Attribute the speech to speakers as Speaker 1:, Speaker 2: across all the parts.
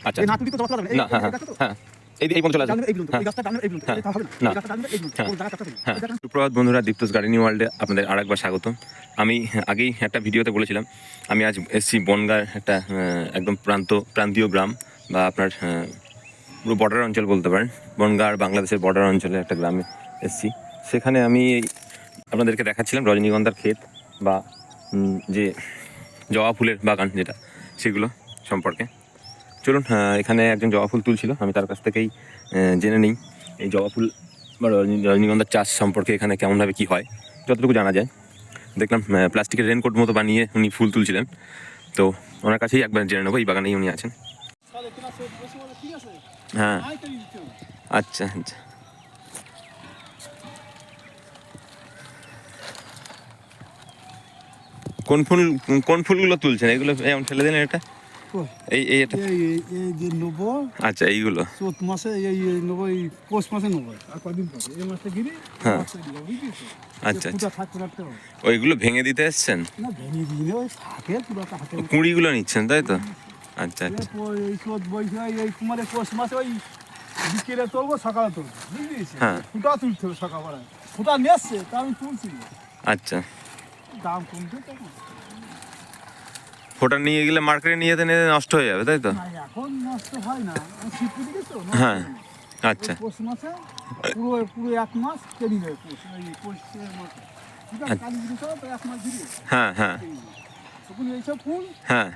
Speaker 1: আচ্ছা।
Speaker 2: এই না তুলি তো জবা
Speaker 1: না হ্যাঁ হ্যাঁ হ্যাঁ এই চলে হ্যাঁ। হ্যাঁ। হ্যাঁ। সুপ্রভাত বন্ধুরা দীপ্তস গার্ডেনিং ওয়ার্ল্ডে আপনাদের আর একবার স্বাগত আমি আগেই একটা ভিডিওতে বলেছিলাম আমি আজ এসছি বনগার একটা একদম প্রান্ত প্রান্তীয় গ্রাম বা আপনার পুরো বর্ডার অঞ্চল বলতে পারেন বনগা আর বাংলাদেশের বর্ডার অঞ্চলে একটা গ্রামে এসছি সেখানে আমি আপনাদেরকে দেখাচ্ছিলাম রজনীগন্ধার ক্ষেত বা যে জবা ফুলের বাগান যেটা সেগুলো সম্পর্কে চলুন এখানে একজন জবা ফুল তুলছিল, আমি তার কাছ থেকেই জেনে নিই এই জবা ফুল বা রজনীগন্ধার চাষ সম্পর্কে এখানে কেমনভাবে কী হয়, যতটুকু জানা যায়। দেখলাম প্লাস্টিকের রেনকোট মতো বানিয়ে উনি ফুল তুলছিলেন। তো ওনার কাছেই একবার জেনে নেব, এই বাগানেই উনি আছেন। হ্যাঁ। আচ্ছা আচ্ছা। কোন ফুল, কোন ফুলগুলো তুলছেন? এগুলো এমন ফেলে দিন এটা। এই এই এটা
Speaker 3: এই যে নেব।
Speaker 1: আচ্ছা এইগুলো।
Speaker 3: চৈত মাসে এই নেব এই পৌষ মাসে নেব। আর কদিন পরে? এই মাসে গিরি?
Speaker 1: হ্যাঁ। আচ্ছা আচ্ছা। ওইগুলো ভেঙে দিতে এসছেন?
Speaker 3: না ভেঙে দিলে ওই থাকে হাতে
Speaker 1: কুঁড়িগুলো নিচ্ছেন তাই তো? আচ্ছা আচ্ছা।
Speaker 3: এই চৈত বৈশাখ এই তোমার পৌষ মাসে ওই বিকেলে তুলবো সকালে তুলবো। বুঝলি?
Speaker 1: হ্যাঁ।
Speaker 3: ফুটা তুলতে হবে সকালবেলায়। ফুটা তা আমি তুলছি।
Speaker 1: আচ্ছা।
Speaker 3: দাম কমছে তখন।
Speaker 1: ফোটা নিয়ে গেলে মার্কেটে নিয়ে যেতে নিয়ে নষ্ট হয়ে যাবে তাই তো?
Speaker 3: এখন নষ্ট হয় না।
Speaker 1: হ্যাঁ আচ্ছা।
Speaker 3: পৌষ মাসে পুরো পুরো এক মাস কেরি নেবে পৌষ এই পৌষের মাসে।
Speaker 1: আচ্ছা।
Speaker 3: কালী পুজো তো এক মাস ঘিরে
Speaker 1: হ্যাঁ হ্যাঁ।
Speaker 3: তখন এইসব ফুল
Speaker 1: হ্যাঁ।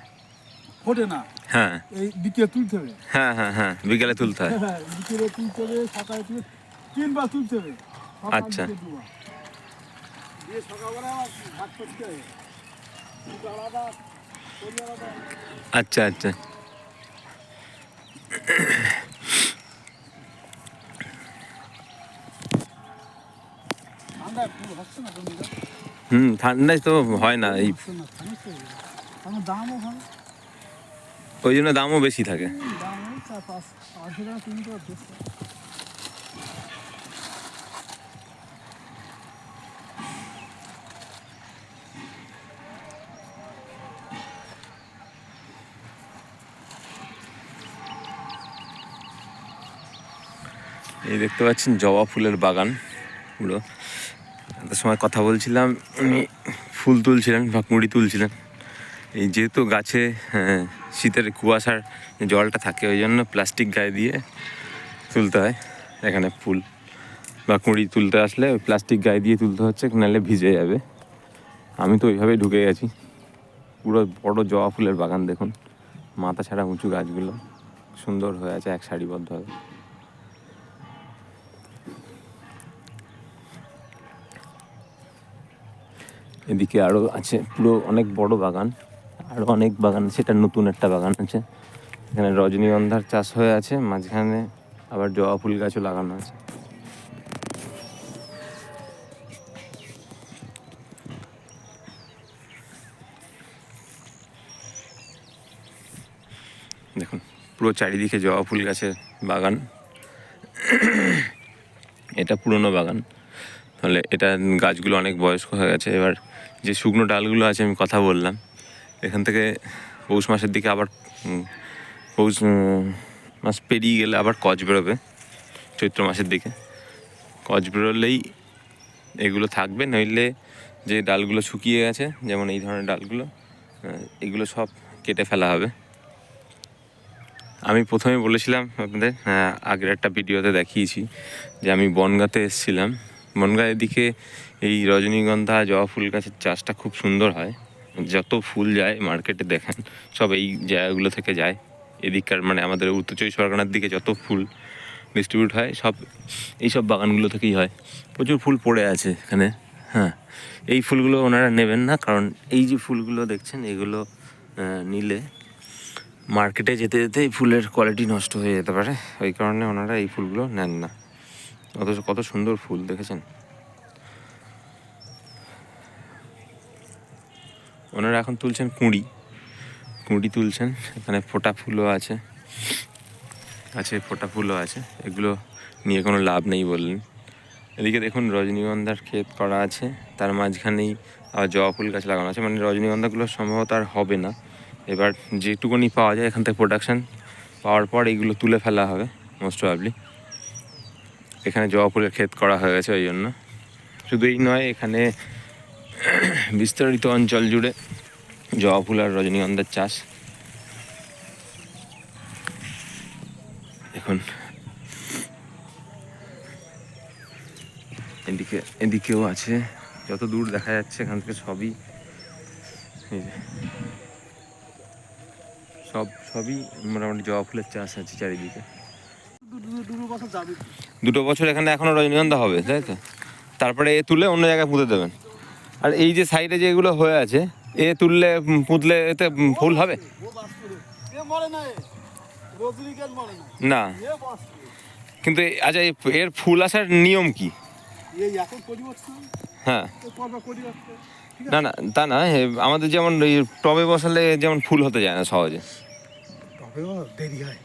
Speaker 3: ফোটে না।
Speaker 1: হ্যাঁ।
Speaker 3: এই বিকেলে তুলতে হবে।
Speaker 1: হ্যাঁ হ্যাঁ হ্যাঁ বিকেলে তুলতে হয়।
Speaker 3: হ্যাঁ বিকেলে তুলতে হবে সকালে তুলে তিনবার তুলতে হবে।
Speaker 1: আচ্ছা।
Speaker 3: দিয়ে সকালবেলা ভাত করতে হবে। দুধ আলাদা তরি আলাদা
Speaker 1: আচ্ছা আচ্ছা। হুম ঠান্ডায় তো হয় না এই। ওই জন্য দামও বেশি থাকে। এই দেখতে পাচ্ছেন জবা ফুলের বাগান পুরো। এত সময় কথা বলছিলাম উনি ফুল তুলছিলেন বা কুঁড়ি তুলছিলেন। এই যেহেতু গাছে হ্যাঁ, শীতের কুয়াশার জলটা থাকে ওই জন্য প্লাস্টিক গায়ে দিয়ে তুলতে হয় এখানে ফুল। বা কুঁড়ি তুলতে আসলে ওই প্লাস্টিক গায়ে দিয়ে তুলতে হচ্ছে নাহলে ভিজে যাবে। আমি তো ওইভাবেই ঢুকে গেছি। পুরো বড় জবা ফুলের বাগান দেখুন। মাথা ছাড়া উঁচু গাছগুলো সুন্দর হয়ে আছে এক সারিবদ্ধভাবে। এদিকে আরও আছে পুরো অনেক বড় বাগান আরও অনেক বাগান সেটা নতুন একটা বাগান আছে। এখানে রজনীগন্ধার চাষ হয়ে আছে, মাঝখানে আবার জবা ফুল গাছও লাগানো আছে। দেখুন, পুরো চারিদিকে জবা ফুল গাছের বাগান। এটা পুরনো বাগান। তাহলে এটা গাছগুলো অনেক বয়স্ক হয়ে গেছে, এবার যে শুকনো ডালগুলো আছে, আমি কথা বললাম। এখান থেকে পৌষ মাসের দিকে আবার পৌষ মাস পেরিয়ে গেলে আবার কচ বেরোবে চৈত্র মাসের দিকে। কচ বেরোলেই এগুলো থাকবে, নইলে যে ডালগুলো শুকিয়ে গেছে, যেমন এই ধরনের ডালগুলো এগুলো সব কেটে ফেলা হবে। আমি প্রথমে বলেছিলাম আপনাদের আগের একটা ভিডিওতে দেখিয়েছি যে আমি বনগাঁতে এসেছিলাম। বনগাঁ এদিকে এই রজনীগন্ধা, জবা ফুল গাছের চাষটা খুব সুন্দর হয়। যত ফুল যায় মার্কেটে দেখেন, সব এই জায়গাগুলো থেকে যায়। এদিককার মানে আমাদের উত্তর চব্বিশ পরগনার দিকে যত ফুল ডিস্ট্রিবিউট হয়, সব এই সব বাগানগুলো থেকেই হয়। প্রচুর ফুল পড়ে আছে এখানে হ্যাঁ। এই ফুলগুলো ওনারা নেবেন না, কারণ এই যে ফুলগুলো দেখছেন, এগুলো নিলে মার্কেটে যেতে যেতে এই ফুলের কোয়ালিটি নষ্ট হয়ে যেতে পারে। ওই কারণে ওনারা এই ফুলগুলো নেন না। অথচ কত সুন্দর ফুল, দেখেছেন? ওনারা এখন তুলছেন কুঁড়ি। কুঁড়ি তুলছেন, এখানে ফোটা ফুলও আছে। আছে, ফোটা ফুলও আছে। এগুলো নিয়ে কোনো লাভ নেই বললেন। এদিকে দেখুন, রজনীগন্ধার ক্ষেত করা আছে। তার মাঝখানেই আবার জবা ফুল গাছ লাগানো আছে। মানে রজনীগন্ধাগুলো সম্ভবত আর হবে না। এবার যেটুকুনি পাওয়া যায় এখান থেকে প্রোডাকশান পাওয়ার পর এইগুলো তুলে ফেলা হবে মোস্ট প্রবাবলি এখানে জবা ফুলের ক্ষেত করা হয়ে গেছে ওই জন্য। শুধু এই নয়, এখানে বিস্তারিত অঞ্চল জুড়ে জবা ফুল আর রজনীগন্ধার চাষ। এখন এদিকে, এদিকেও আছে। যত দূর দেখা যাচ্ছে এখান থেকে সবই সব, সবই মোটামুটি জবা ফুলের চাষ আছে চারিদিকে।
Speaker 3: দুটো বছর
Speaker 1: এখানে এখনও রজনীগন্ধা হবে, তাই তো? তারপরে এ তুলে অন্য জায়গায় পুঁতে দেবেন। আর এই যে সাইডে যেগুলো হয়ে আছে এ তুললে পুঁতলে এতে ফুল হবে
Speaker 3: না।
Speaker 1: কিন্তু আচ্ছা এর ফুল আসার নিয়ম কি হ্যাঁ? না না তা না আমাদের যেমন টবে বসালে যেমন ফুল হতে যায় না সহজে
Speaker 3: টবেও দেরি হয়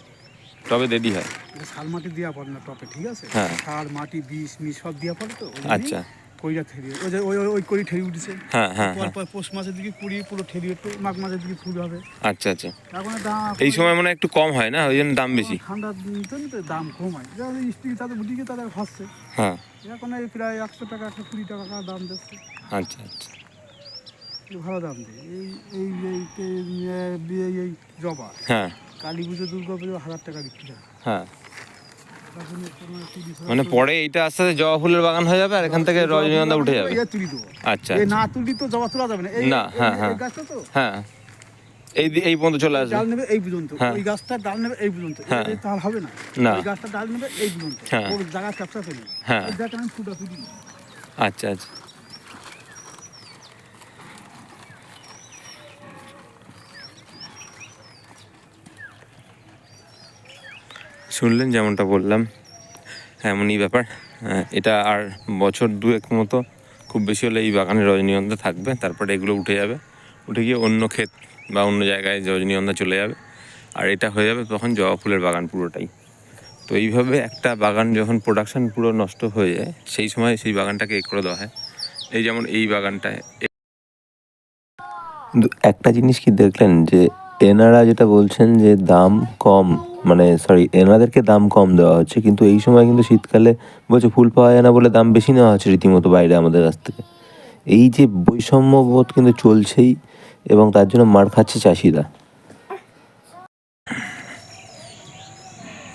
Speaker 1: টবে দেরি হয়
Speaker 3: সার মাটি দেওয়া পড়ে না টপে ঠিক আছে
Speaker 1: হ্যাঁ।
Speaker 3: সার মাটি বিষ মিশ সব দেওয়া পড়ে তো
Speaker 1: আচ্ছা
Speaker 3: কইরা ঠেরি ওই যে ওই ওই- করি ঠেরি উঠেছে
Speaker 1: হ্যাঁ হ্যাঁ
Speaker 3: পর
Speaker 1: হ্যাঁ
Speaker 3: পৌষ মাসের দিকে কুড়ি পুরো ঠেরি একটু মাঘ মাসের দিকে ফুল হবে
Speaker 1: আচ্ছা আচ্ছা
Speaker 3: এখন দাম
Speaker 1: এই সময় মনে হয় একটু কম হয় না ওই জন্য দাম বেশি
Speaker 3: ঠান্ডার দিন তো দাম কম হয় যারা স্ত্রী তাদের বুটিকে তাদের হচ্ছে
Speaker 1: হ্যাঁ
Speaker 3: এখন এই প্রায় একশো টাকা একশো কুড়ি টাকা দাম দিচ্ছে
Speaker 1: আচ্ছা আচ্ছা
Speaker 3: ভালো দাম দেয় এই এই এই এই- এই এই জবা
Speaker 1: হ্যাঁ
Speaker 3: কালী পুজো দুর্গা পুজো হাজার টাকা বিক্রি হয়
Speaker 1: হ্যাঁ
Speaker 3: তখন তোমার তিরিশ হাজার
Speaker 1: মানে পরে এইটা আস্তে আস্তে জবা ফুলের বাগান হয়ে যাবে আর এখান থেকে রজনীগন্ধা উঠে যাবে।
Speaker 3: দেবো
Speaker 1: আচ্ছা।
Speaker 3: না তুলি তো জবা তোলা যাবে না।
Speaker 1: না, হ্যাঁ, হ্যাঁ।
Speaker 3: গাছটা তো?
Speaker 1: হ্যাঁ। এই এই পর্যন্ত চলে আসবে।
Speaker 3: ডাল নেবে এই পর্যন্ত।
Speaker 1: হ্যাঁ।
Speaker 3: ওই গাছটা ডাল নেবে এই পর্যন্ত।
Speaker 1: হ্যাঁ।
Speaker 3: এই তাহলে হবে না।
Speaker 1: না।
Speaker 3: ওই গাছটা ডাল নেবে এই পর্যন্ত।
Speaker 1: হ্যাঁ।
Speaker 3: ওর জায়গা ক্যাপচার করে
Speaker 1: হ্যাঁ।
Speaker 3: এই জায়গাটা আমি ফুটা ফুটি
Speaker 1: আচ্ছা আচ্ছা। শুনলেন যেমনটা বললাম, এমনই ব্যাপার। এটা আর বছর দুয়েক মতো খুব বেশি হলে এই বাগানে রজনীগন্ধা থাকবে, তারপরে এগুলো উঠে যাবে। উঠে গিয়ে অন্য ক্ষেত বা অন্য জায়গায় রজনীগন্ধা চলে যাবে। আর এটা হয়ে যাবে তখন জবা ফুলের বাগান পুরোটাই। তো এইভাবে একটা বাগান যখন প্রোডাকশন পুরো নষ্ট হয়ে যায়, সেই সময় সেই বাগানটাকে এ করে দেওয়া হয়। এই যেমন এই বাগানটায়
Speaker 2: একটা জিনিস কি দেখলেন যে এনারা যেটা বলছেন যে দাম কম মানে সরি এনাদেরকে দাম কম দেওয়া হচ্ছে, কিন্তু এই সময় কিন্তু শীতকালে বলছে ফুল পাওয়া যায় না বলে দাম বেশি নেওয়া হচ্ছে রীতিমতো বাইরে আমাদের কাছ থেকে। এই যে বৈষম্যবোধ কিন্তু চলছেই এবং তার জন্য মার খাচ্ছে চাষিরা।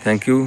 Speaker 1: Thank you